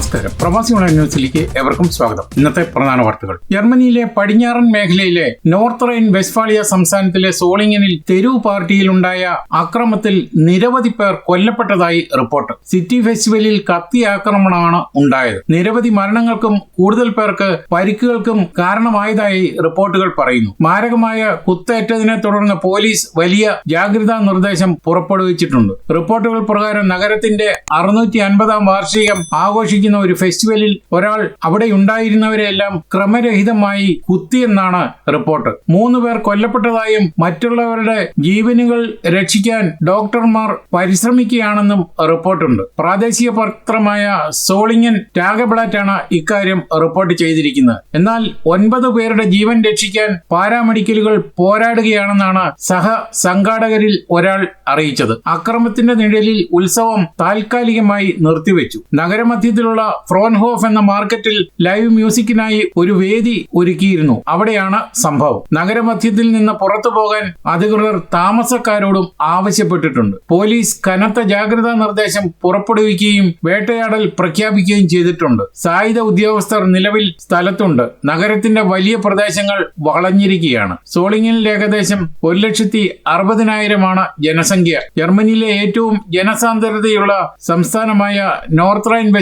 നമസ്കാരം. പ്രവാസി ന്യൂസിലേക്ക് എവർക്കും സ്വാഗതം. ഇന്നത്തെ പ്രധാന വാർത്തകൾ. ജർമ്മനിയിലെ പടിഞ്ഞാറൻ മേഖലയിലെ നോർത്ത് റൈൻ വെസ്റ്റ്ഫാളിയ സംസ്ഥാനത്തിലെ സോളിംഗനിൽ തെരുവ് പാർട്ടിയിലുണ്ടായ അക്രമത്തിൽ നിരവധി പേർ കൊല്ലപ്പെട്ടതായി റിപ്പോർട്ട്. സിറ്റി ഫെസ്റ്റിവലിൽ കത്തി ആക്രമണമാണ് ഉണ്ടായത്. നിരവധി മരണങ്ങൾക്കും കൂടുതൽ പേർക്ക് പരിക്കുകൾക്കും കാരണമായതായി റിപ്പോർട്ടുകൾ പറയുന്നു. മാരകമായ കുത്തേറ്റതിനെ തുടർന്ന് പോലീസ് വലിയ ജാഗ്രതാ നിർദ്ദേശം പുറപ്പെടുവിച്ചിട്ടുണ്ട്. റിപ്പോർട്ടുകൾ പ്രകാരം നഗരത്തിന്റെ അറുന്നൂറ്റി അൻപതാം വാർഷികം ആഘോഷിക്കുന്ന ഒരു ഫെസ്റ്റിവലിൽ ഒരാൾ അവിടെ ഉണ്ടായിരുന്നവരെല്ലാം ക്രമരഹിതമായി കുത്തിയെന്നാണ് റിപ്പോർട്ട്. മൂന്ന് പേർ കൊല്ലപ്പെട്ടതായും മറ്റുള്ളവരുടെ ജീവനുകൾ രക്ഷിക്കാൻ ഡോക്ടർമാർ പരിശ്രമിക്കുകയാണെന്നും റിപ്പോർട്ടുണ്ട്. പ്രാദേശിക പത്രമായ സോളിങ്ങൻ ടാഗബ്ലാറ്റാണ് ഇക്കാര്യം റിപ്പോർട്ട് ചെയ്തിരിക്കുന്നത്. എന്നാൽ ഒൻപത് പേരുടെ ജീവൻ രക്ഷിക്കാൻ പാരാമെഡിക്കലുകൾ പോരാടുകയാണെന്നാണ് സഹ സംഘാടകരിൽ ഒരാൾ അറിയിച്ചത്. അക്രമത്തിന്റെ നിഴലിൽ ഉത്സവം താൽക്കാലികമായി നിർത്തിവെച്ചു. നഗരമധ്യത്തിലുള്ള ഫ്രോൻഹോഫ് എന്ന മാർക്കറ്റിൽ ലൈവ് മ്യൂസിക്കിനായി ഒരു വേദി ഒരുക്കിയിരുന്നു. അവിടെയാണ് സംഭവം. നഗരമധ്യത്തിൽ നിന്ന് പുറത്തു പോകാൻ അധികൃതർ താമസക്കാരോടും ആവശ്യപ്പെട്ടിട്ടുണ്ട്. പോലീസ് കനത്ത ജാഗ്രതാ നിർദ്ദേശം പുറപ്പെടുവിക്കുകയും വേട്ടയാടൽ പ്രഖ്യാപിക്കുകയും ചെയ്തിട്ടുണ്ട്. സായുധ ഉദ്യോഗസ്ഥർ നിലവിൽ സ്ഥലത്തുണ്ട്. നഗരത്തിന്റെ വലിയ പ്രദേശങ്ങൾ വളഞ്ഞിരിക്കുകയാണ്. സോളിങ്ങിൽ ഏകദേശം ഒരു ലക്ഷത്തി അറുപതിനായിരമാണ് ജനസംഖ്യ. ജർമ്മനിയിലെ ഏറ്റവും ജനസാന്ദ്രതയുള്ള സംസ്ഥാനമായ നോർത്ത് റൈൻ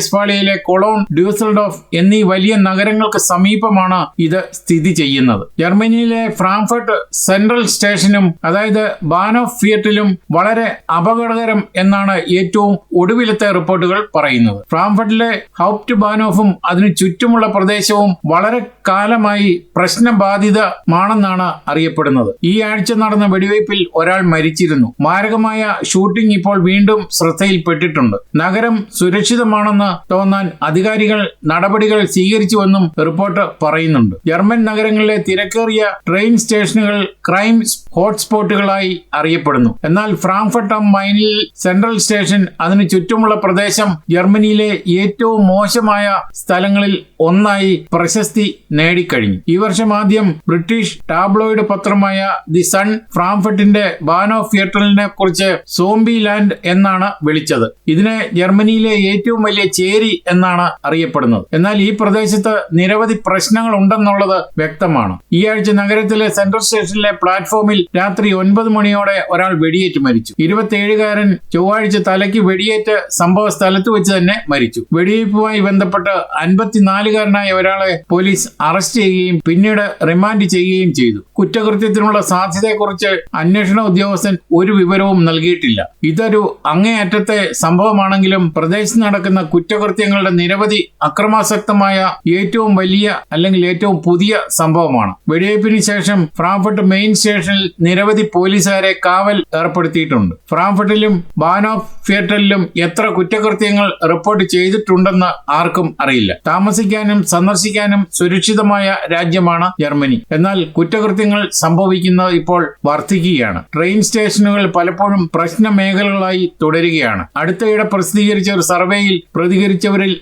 വെസ്റ്റ്ഫാളിയയിലെ കൊളോൺ ഡ്യൂസൽഡോഫ് എന്നീ വലിയ നഗരങ്ങൾക്ക് സമീപമാണ് ഇത് സ്ഥിതി ചെയ്യുന്നത്. ജർമ്മനിയിലെ ഫ്രാങ്ക്ഫർട്ട് സെൻട്രൽ സ്റ്റേഷനും അതായത് ബാനോഫ് ഫിയറ്റിലും വളരെ അപകടകരം എന്നാണ് ഏറ്റവും ഒടുവിലത്തെ റിപ്പോർട്ടുകൾ പറയുന്നത്. ഫ്രാങ്ക്ഫർട്ടിലെ ഹൗപ്റ്റ് ബാനോഫും അതിനു ചുറ്റുമുള്ള പ്രദേശവും വളരെ കാലമായി പ്രശ്നബാധിതമാണെന്നാണ് അറിയപ്പെടുന്നത്. ഈ ആഴ്ച നടന്ന വെടിവയ്പിൽ ഒരാൾ മരിച്ചിരുന്നു. മാരകമായ ഷൂട്ടിംഗ് ഇപ്പോൾ വീണ്ടും ശ്രദ്ധയിൽപ്പെട്ടിട്ടുണ്ട്. നഗരം സുരക്ഷിതമാണെന്ന് തോന്നാൻ അധികാരികൾ നടപടികൾ സ്വീകരിച്ചുവെന്നും റിപ്പോർട്ട് പറയുന്നുണ്ട്. ജർമ്മൻ നഗരങ്ങളിലെ തിരക്കേറിയ ട്രെയിൻ സ്റ്റേഷനുകൾ ക്രൈം ഹോട്ട്സ്പോട്ടുകളായി അറിയപ്പെടുന്നു. എന്നാൽ ഫ്രാങ്ക്ഫർട്ട് മൈനിൽ സെൻട്രൽ സ്റ്റേഷൻ അതിനു ചുറ്റുമുള്ള പ്രദേശം ജർമ്മനിയിലെ ഏറ്റവും മോശമായ സ്ഥലങ്ങളിൽ ഒന്നായി പ്രശസ്തി നേടിക്കഴിഞ്ഞു. ഈ വർഷം ആദ്യം ബ്രിട്ടീഷ് ടാബ്ലോയിഡ് പത്രമായ ദി സൺ ഫ്രാങ്ക്ഫർട്ടിന്റെ ബാനോ തിയേറ്ററിനെ കുറിച്ച് സോംബി ലാൻഡ് എന്നാണ് വിളിച്ചത്. ഇതിനെ ജർമ്മനിയിലെ ഏറ്റവും വലിയ ചേരി എന്നാണ് അറിയപ്പെടുന്നത്. എന്നാൽ ഈ പ്രദേശത്ത് നിരവധി പ്രശ്നങ്ങൾ ഉണ്ടെന്നുള്ളത് വ്യക്തമാണ്. ഈ ആഴ്ച നഗരത്തിലെ സെൻട്രൽ സ്റ്റേഷനിലെ പ്ലാറ്റ്ഫോമിൽ രാത്രി ഒൻപത് മണിയോടെ ഒരാൾ വെടിയേറ്റ് മരിച്ചു. ഇരുപത്തിയേഴുകാരൻ ചൊവ്വാഴ്ച തലയ്ക്ക് വെടിയേറ്റ് സംഭവ സ്ഥലത്ത് വെച്ച് തന്നെ മരിച്ചു. വെടിവയ്പുമായി ബന്ധപ്പെട്ട് അൻപത്തിനാലുകാരനായ ഒരാളെ പോലീസ് അറസ്റ്റ് ചെയ്യുകയും പിന്നീട് റിമാൻഡ് ചെയ്യുകയും ചെയ്തു. കുറ്റകൃത്യത്തിനുള്ള സാധ്യതയെക്കുറിച്ച് അന്വേഷണ ഉദ്യോഗസ്ഥൻ ഒരു വിവരവും നൽകിയിട്ടില്ല. ഇതൊരു അങ്ങേയറ്റത്തെ സംഭവമാണെങ്കിലും പ്രദേശത്ത് നടക്കുന്ന കുറ്റകൃത്യങ്ങളുടെ നിരവധി അക്രമാസക്തമായ ഏറ്റവും വലിയ അല്ലെങ്കിൽ ഏറ്റവും പുതിയ സംഭവമാണ്. വെടിവയ്പ്പിന് ശേഷം ഫ്രാങ്ക്ഫർട്ട് മെയിൻ സ്റ്റേഷനിൽ നിരവധി പോലീസുകാരെ കാവൽ ഏർപ്പെടുത്തിയിട്ടുണ്ട്. ഫ്രാങ്ക്ഫർട്ടിലും ബാനോഫ് തിയേറ്ററിലും എത്ര കുറ്റകൃത്യങ്ങൾ റിപ്പോർട്ട് ചെയ്തിട്ടുണ്ടെന്ന് ആർക്കും അറിയില്ല. താമസിക്കാനും സന്ദർശിക്കാനും സുരക്ഷിതമായ രാജ്യമാണ് ജർമ്മനി. എന്നാൽ കുറ്റകൃത്യങ്ങൾ സംഭവിക്കുന്നത് ഇപ്പോൾ വർദ്ധിക്കുകയാണ്. ട്രെയിൻ സ്റ്റേഷനുകൾ പലപ്പോഴും പ്രശ്ന മേഖലകളായി തുടരുകയാണ്. അടുത്തയിടെ പ്രസിദ്ധീകരിച്ച ഒരു സർവേയിൽ പ്രതികരിച്ചവരിൽ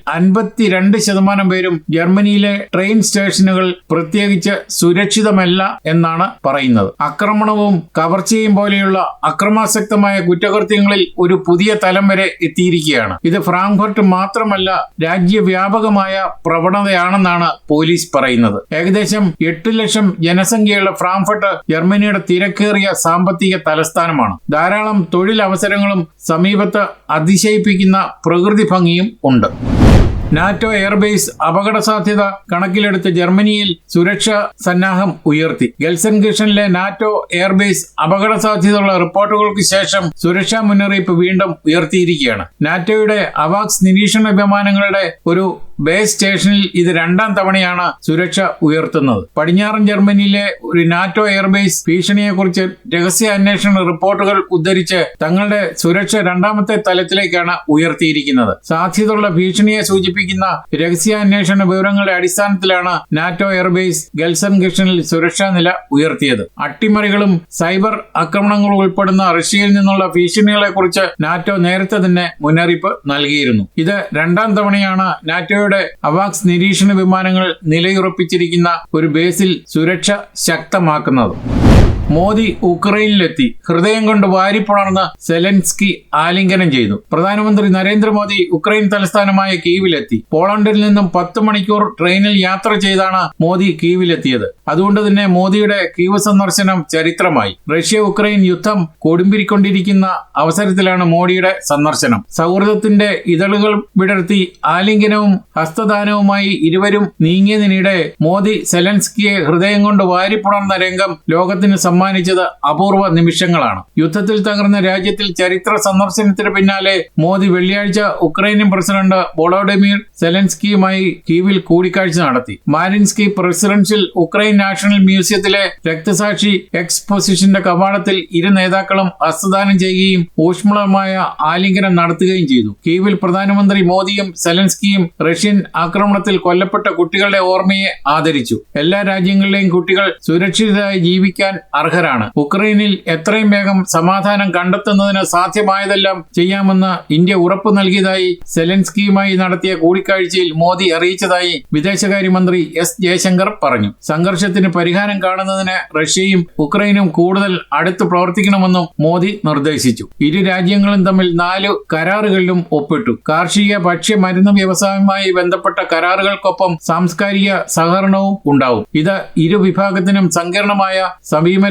അൻപത്തിരണ്ട് ശതമാനം പേരും ജർമ്മനിയിലെ ട്രെയിൻ സ്റ്റേഷനുകൾ പ്രത്യേകിച്ച് സുരക്ഷിതമല്ല എന്നാണ് പറയുന്നത്. ആക്രമണവും കവർച്ചയും പോലെയുള്ള അക്രമാസക്തമായ കുറ്റകൃത്യങ്ങളിൽ ഒരു പുതിയ തലം വരെ എത്തിയിരിക്കുകയാണ്. ഇത് ഫ്രാങ്ക്ഫർട്ട് മാത്രമല്ല രാജ്യവ്യാപകമായ പ്രവണതയാണെന്നാണ് പോലീസ് പറയുന്നത്. ഏകദേശം എട്ട് ലക്ഷം ജനസംഖ്യയുള്ള ഫ്രാങ്ക്ഫർട്ട് ജർമ്മനിയുടെ തിരക്കേറിയ സാമ്പത്തിക തലസ്ഥാനമാണ്. ധാരാളം തൊഴിലവസരങ്ങളും സമീപത്ത് അതിശയിപ്പിക്കുന്ന പ്രകൃതി ഭംഗിയും ഉണ്ട്. നാറ്റോ എയർബേസ് അപകട സാധ്യത കണക്കിലെടുത്ത് ജർമ്മനിയിൽ സുരക്ഷാ സന്നാഹം ഉയർത്തി. ഗെൽസൻകിഷനിലെ നാറ്റോ എയർബേസ് അപകട സാധ്യതയുള്ള റിപ്പോർട്ടുകൾക്ക് ശേഷം സുരക്ഷാ മുന്നറിയിപ്പ് വീണ്ടും ഉയർത്തിയിരിക്കുകയാണ്. നാറ്റോയുടെ അവാക്സ് നിരീക്ഷണ വിമാനങ്ങളുടെ ഒരു ബേസ് സ്റ്റേഷനിൽ ഇത് രണ്ടാം തവണയാണ് സുരക്ഷ ഉയർത്തുന്നത്. പടിഞ്ഞാറൻ ജർമ്മനിയിലെ ഒരു നാറ്റോ എയർബേസ് ഭീഷണിയെക്കുറിച്ച് രഹസ്യ അന്വേഷണ റിപ്പോർട്ടുകൾ ഉദ്ധരിച്ച് തങ്ങളുടെ സുരക്ഷ രണ്ടാമത്തെ തലത്തിലേക്കാണ് ഉയർത്തിയിരിക്കുന്നത്. സാധ്യതയുള്ള ഭീഷണിയെ സൂചിപ്പിക്കുന്ന രഹസ്യാന്വേഷണ വിവരങ്ങളുടെ അടിസ്ഥാനത്തിലാണ് നാറ്റോ എയർബേസ് ഗൽസൺ കിഷനിൽ സുരക്ഷാ നില ഉയർത്തിയത്. അട്ടിമറികളും സൈബർ ആക്രമണങ്ങളും ഉൾപ്പെടുന്ന റഷ്യയിൽ നിന്നുള്ള ഭീഷണികളെക്കുറിച്ച് നാറ്റോ നേരത്തെ തന്നെ മുന്നറിയിപ്പ് നൽകിയിരുന്നു. ഇത് രണ്ടാം തവണയാണ് നാറ്റോയുടെ അവാക്സ് നിരീക്ഷണ വിമാനങ്ങൾ നിലയുറപ്പിച്ചിരിക്കുന്ന ഒരു ബേസിൽ സുരക്ഷ ശക്തമാക്കുന്നത്. മോദി ഉക്രൈനിലെത്തി. ഹൃദയം കൊണ്ട് വാരിപ്പുണർന്ന സെലൻസ്കി ആലിംഗനം ചെയ്തു. പ്രധാനമന്ത്രി നരേന്ദ്രമോദി ഉക്രൈൻ തലസ്ഥാനമായ കീവിലെത്തി. പോളണ്ടിൽ നിന്നും പത്ത് മണിക്കൂർ ട്രെയിനിൽ യാത്ര ചെയ്താണ് മോദി കീവിലെത്തിയത്. അതുകൊണ്ട് തന്നെ മോദിയുടെ കീവ് സന്ദർശനം ചരിത്രമായി. റഷ്യ ഉക്രൈൻ യുദ്ധം കൊടുമ്പിരിക്കൊണ്ടിരിക്കുന്ന അവസരത്തിലാണ് മോദിയുടെ സന്ദർശനം. സൗഹൃദത്തിന്റെ ഇതളുകൾ വിടർത്തി ആലിംഗനവും ഹസ്തദാനവുമായി ഇരുവരും നീങ്ങിയതിനിടെ മോദി സെലൻസ്കിയെ ഹൃദയം കൊണ്ട് വാരിപ്പുണർന്ന രംഗം ലോകത്തിന് സമ്മാനിച്ചത് അപൂർവ നിമിഷങ്ങളാണ്. യുദ്ധത്തിൽ തകർന്ന രാജ്യത്തിൽ ചരിത്ര സന്ദർശനത്തിന് പിന്നാലെ മോദി വെള്ളിയാഴ്ച ഉക്രൈനിയൻ പ്രസിഡന്റ് വോളോഡിമിർ സെലൻസ്കിയുമായി കീവിൽ കൂടിക്കാഴ്ച നടത്തി. മാരിൻസ്കി പ്രസിഡൻഷ്യൽ ഉക്രൈൻ നാഷണൽ മ്യൂസിയത്തിലെ രക്തസാക്ഷി എക്സ്പൊസിഷന്റെ കവാടത്തിൽ ഇരു നേതാക്കളും ഹസ്തദാനം ചെയ്യുകയും ഊഷ്മളമായ ആലിംഗനം നടത്തുകയും ചെയ്തു. കീവിൽ പ്രധാനമന്ത്രി മോദിയും സെലൻസ്കിയും റഷ്യൻ ആക്രമണത്തിൽ കൊല്ലപ്പെട്ട കുട്ടികളുടെ ഓർമ്മയെ ആദരിച്ചു. എല്ലാ രാജ്യങ്ങളിലെയും കുട്ടികൾ സുരക്ഷിതരായി ജീവിക്കാൻ അർഹരാണ്. ഉക്രൈനിൽ എത്രയും വേഗം സമാധാനം കണ്ടെത്തുന്നതിന് സാധ്യമായതെല്ലാം ചെയ്യാമെന്ന് ഇന്ത്യ ഉറപ്പു നൽകിയതായി സെലൻസ്കിയുമായി നടത്തിയ കൂടിക്കാഴ്ചയിൽ മോദി അറിയിച്ചതായി വിദേശകാര്യമന്ത്രി എസ് ജയശങ്കർ പറഞ്ഞു. സംഘർഷത്തിന് പരിഹാരം കാണുന്നതിന് റഷ്യയും ഉക്രൈനും കൂടുതൽ അടുത്ത് പ്രവർത്തിക്കണമെന്നും മോദി നിർദ്ദേശിച്ചു. ഇരു രാജ്യങ്ങളും തമ്മിൽ നാല് കരാറുകളിലും ഒപ്പിട്ടു. കാർഷിക ഭക്ഷ്യ മരുന്ന് വ്യവസായവുമായി ബന്ധപ്പെട്ട കരാറുകൾക്കൊപ്പം സാംസ്കാരിക സഹകരണവും ഉണ്ടാവും. ഇത് ഇരു വിഭാഗത്തിനും സങ്കീർണമായ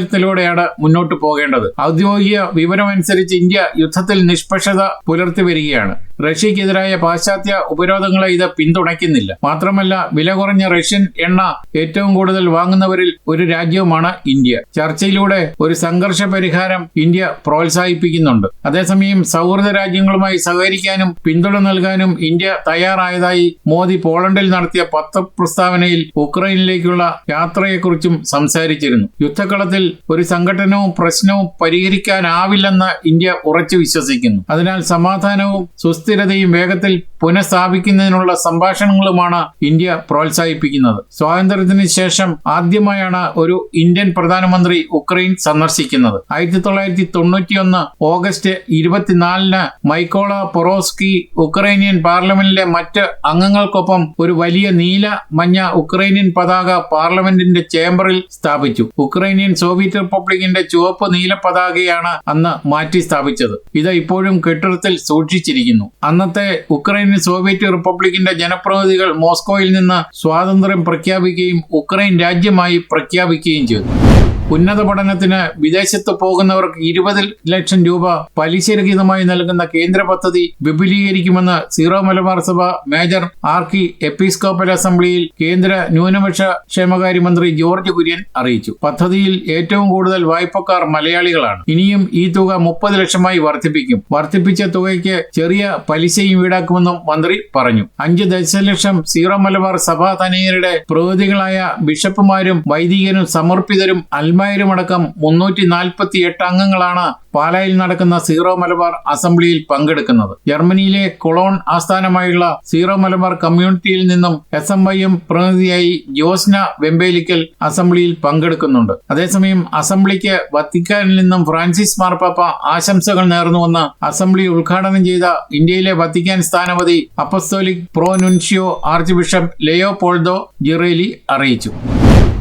സമീപനത്തിലൂടെയാണ് മുന്നോട്ട് പോകേണ്ടത്. ഔദ്യോഗിക വിവരമനുസരിച്ച് ഇന്ത്യ യുദ്ധത്തിൽ നിഷ്പക്ഷത പുലർത്തി വരികയാണ്. റഷ്യക്കെതിരായ പാശ്ചാത്യ ഉപരോധങ്ങളെ ഇത് പിന്തുണയ്ക്കുന്നില്ല. മാത്രമല്ല വില കുറഞ്ഞ റഷ്യൻ എണ്ണ ഏറ്റവും കൂടുതൽ വാങ്ങുന്നവരിൽ ഒരു രാജ്യവുമാണ് ഇന്ത്യ. ചർച്ചയിലൂടെ ഒരു സംഘർഷ പരിഹാരം ഇന്ത്യ പ്രോത്സാഹിപ്പിക്കുന്നുണ്ട്. അതേസമയം സൗഹൃദ രാജ്യങ്ങളുമായി സഹകരിക്കാനും പിന്തുണ നൽകാനും ഇന്ത്യ തയ്യാറായതായി മോദി പോളണ്ടിൽ നടത്തിയ പത്ര പ്രസ്താവനയിൽ ഉക്രൈനിലേക്കുള്ള യാത്രയെക്കുറിച്ചും സംസാരിച്ചിരുന്നു. യുദ്ധക്കളത്തിൽ ഒരു സംഘടനവും പ്രശ്നവും പരിഹരിക്കാനാവില്ലെന്ന് ഇന്ത്യ ഉറച്ചു വിശ്വസിക്കുന്നു. അതിനാൽ സമാധാനവും സുസ്ഥിരതയും വേഗത്തിൽ പുനഃസ്ഥാപിക്കുന്നതിനുള്ള സംഭാഷണങ്ങളുമാണ് ഇന്ത്യ പ്രോത്സാഹിപ്പിക്കുന്നത്. സ്വാതന്ത്ര്യത്തിന് ശേഷം ആദ്യമായാണ് ഒരു ഇന്ത്യൻ പ്രധാനമന്ത്രി ഉക്രൈൻ സന്ദർശിക്കുന്നത്. ആയിരത്തി തൊള്ളായിരത്തി തൊണ്ണൂറ്റിയൊന്ന് ഓഗസ്റ്റ് ഇരുപത്തിനാലിന് മൈക്കോള പൊറോസ്കി ഉക്രൈനിയൻ പാർലമെന്റിലെ മറ്റ് അംഗങ്ങൾക്കൊപ്പം ഒരു വലിയ നീല മഞ്ഞ ഉക്രൈനിയൻ പതാക പാർലമെന്റിന്റെ ചേംബറിൽ സ്ഥാപിച്ചു. ഉക്രൈനിയൻ സോവിയറ്റ് റിപ്പബ്ലിക്കിന്റെ ചുവപ്പ് നീല പതാകയാണ് അന്ന് മാറ്റി സ്ഥാപിച്ചത് ഇത് ഇപ്പോഴും കെട്ടിടത്തിൽ സൂക്ഷിച്ചിരിക്കുന്നു. അന്നത്തെ ഉക്രൈൻ സോവിയറ്റ് റിപ്പബ്ലിക്കിന്റെ ജനപ്രതിനിധികൾ മോസ്കോയിൽ നിന്ന് സ്വാതന്ത്ര്യം പ്രഖ്യാപിക്കുകയും ഉക്രൈൻ രാജ്യമായി പ്രഖ്യാപിക്കുകയും ചെയ്തു. ഉന്നത പഠനത്തിന് വിദേശത്ത് പോകുന്നവർക്ക് ഇരുപത് ലക്ഷം രൂപ പലിശരഹിതമായി നൽകുന്ന കേന്ദ്ര പദ്ധതി വിപുലീകരിക്കുമെന്ന് സീറോ മലബാർ സഭ മേജർ ആർക്കി എപ്പിസ്കോപ്പൽ അസംബ്ലിയിൽ കേന്ദ്ര ന്യൂനപക്ഷ ക്ഷേമകാര്യ മന്ത്രി ജോർജ് കുര്യൻ അറിയിച്ചു. പദ്ധതിയിൽ ഏറ്റവും കൂടുതൽ വായ്പക്കാർ മലയാളികളാണ്. ഇനിയും ഈ തുക മുപ്പത് ലക്ഷമായി വർദ്ധിപ്പിക്കും. വർദ്ധിപ്പിച്ച തുകയ്ക്ക് ചെറിയ പലിശയും ഈടാക്കുമെന്നും മന്ത്രി പറഞ്ഞു. അഞ്ച് ദശലക്ഷം സീറോ മലബാർ സഭാ തനയരുടെ പ്രതിനിധികളായ ബിഷപ്പുമാരും വൈദികരും സമർപ്പിതരും അൽമായരും അടക്കം മുന്നൂറ്റി നാൽപ്പത്തി എട്ട് അംഗങ്ങളാണ് പാലായിൽ നടക്കുന്ന സീറോ മലബാർ അസംബ്ലിയിൽ പങ്കെടുക്കുന്നത്. ജർമ്മനിയിലെ കൊളോൺ ആസ്ഥാനമായുള്ള സീറോ മലബാർ കമ്മ്യൂണിറ്റിയിൽ നിന്നും എസ് എം ഐ എം പ്രതിനിധിയായി ജോസ്ന വെമ്പേലിക്കൽ അസംബ്ലിയിൽ പങ്കെടുക്കുന്നുണ്ട്. അതേസമയം അസംബ്ലിക്ക് വത്തിക്കാനിൽ നിന്നും ഫ്രാൻസിസ് മാർപ്പാപ്പ ആശംസകൾ നേർന്നുവെന്ന് അസംബ്ലി ഉദ്ഘാടനം ചെയ്ത ഇന്ത്യയിലെ വത്തിക്കാൻ സ്ഥാനപതി apostolic pro nuncio archbishop Leopoldo Girelli അറിയിച്ചു.